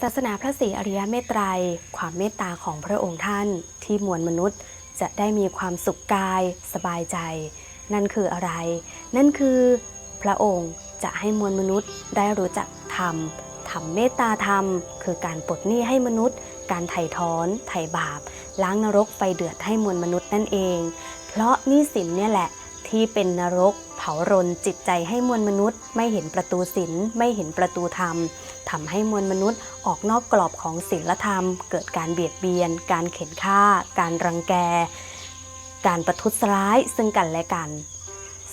ศาสนาพระศรีอริยเมตไตรยความเมตตาของพระองค์ท่าน ที่มวลมนุษย์จะได้มีความสุขกาย สบายใจ นั่นคืออะไร นั่นคือพระองค์จะให้มวลมนุษย์ได้รู้จักธรรมทำเมตตาธรรม คือการปลดหนี้ให้มนุษย์ การไถ่ถอน ไถ่บาป ล้างนรกไฟเดือดให้มวลมนุษย์นั่นเอง เพราะหนี้สินเนี่ยแหละที่เป็นนรก ผารนจิตใจให้มวลมนุษย์ ไม่เห็นประตูศีลไม่เห็นประตูธรรมทำให้มวลมนุษย์ออกนอกกรอบของศีลธรรม เกิดการเบียดเบียน การเข็นฆ่า การรังแก การประทุษร้ายซึ่งกันและกัน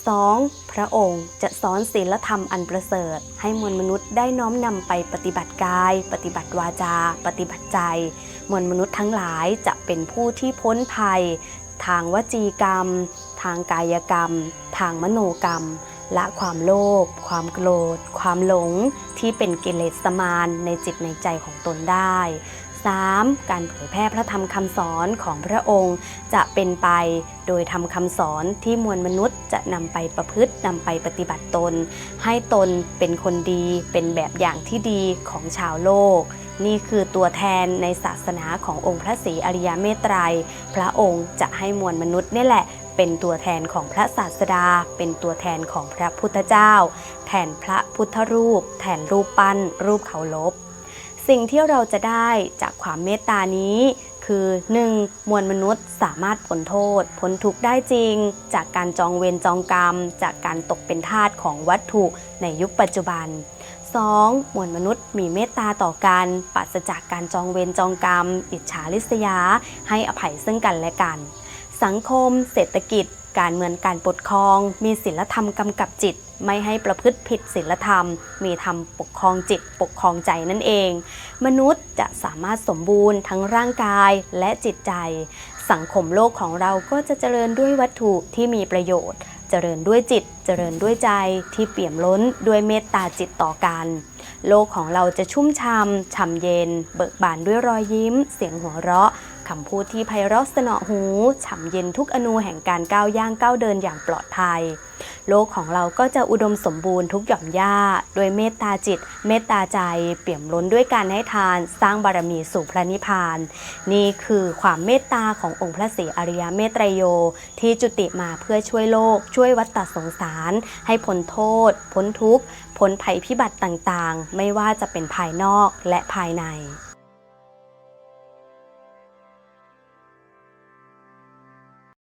2. พระองค์จะสอนศีลธรรมอันประเสริฐ ให้มวลมนุษย์ได้น้อมนำไปปฏิบัติกาย ปฏิบัติวาจา ปฏิบัติใจ มวลมนุษย์ทั้งหลายจะเป็นผู้ที่พ้นภัย ทางวจีกรรม ทางกายกรรม ทางมโนกรรม ละความโลภความโกรธ ความหลงที่เป็นกิเลสมารในจิตในใจของตนได้ 3. การเผยแพร่พระธรรมคำสอนของพระองค์จะเป็นไปโดยทำคำสอนที่มวลมนุษย์จะนำไปประพฤตินำไปปฏิบัติตน ให้ตนเป็นคนดีเป็นแบบอย่างที่ดีของชาวโลก นี่คือตัวแทนในศาสนาขององค์พระศรีอริยเมตไตรยพระองค์จะให้มวลมนุษย์นี่แหละเป็นตัวแทนของพระศาสดา เป็นตัวแทนของพระพุทธเจ้า แทนพระพุทธรูป แทนรูปปั้น รูปเคารพสิ่งที่เราจะได้จากความเมตตานี้คือ 1. มวลมนุษย์สามารถพ้นโทษพ้นทุกข์ได้จริง จากการจองเวรจองกรรม จากการตกเป็นทาสของวัตถุในยุคปัจจุบัน 2. มวลมนุษย์มีเมตตาต่อกันปราศจากการจองเวรจองกรรม อิจฉาริษยา ให้อภัยซึ่งกันและกัน สังคม เศรษฐกิจ การเมืองการปกครอง มีศีลธรรมกำกับจิต ไม่ให้ประพฤติผิดศีลธรรม มีธรรมปกครองจิตปกครองใจนั่นเอง มนุษย์จะสามารถสมบูรณ์ทั้งร่างกายและจิตใจ สังคมโลกของเราก็จะเจริญด้วยวัตถุที่มีประโยชน์ เจริญด้วยจิต เจริญด้วยใจที่เปี่ยมล้นด้วยเมตตาจิตต่อกัน โลกของเราจะชุ่มช่ำช่ำเย็น เบิกบานด้วยรอยยิ้ม เสียงหัวเราะ คำพูดที่ไพเราะสนอหู ฉ่ำเย็นทุกอนูแห่งการก้าวย่างก้าวเดินอย่างปลอดภัย โลกของเราก็จะอุดมสมบูรณ์ทุกหย่อมย่าโดยเมตตาจิต เมตตาใจ เปี่ยมล้นด้วยการให้ทาน สร้างบารมีสู่พระนิพพาน นี่คือความเมตตาขององค์พระศรีอริยเมตไตรโย ที่จุติมาเพื่อช่วยโลก ช่วยวัฏฏสงสาร ให้พ้นโทษ พ้นทุกข์ พ้นภัยพิบัติต่างๆ ไม่ว่าจะเป็นภายนอกและภายใน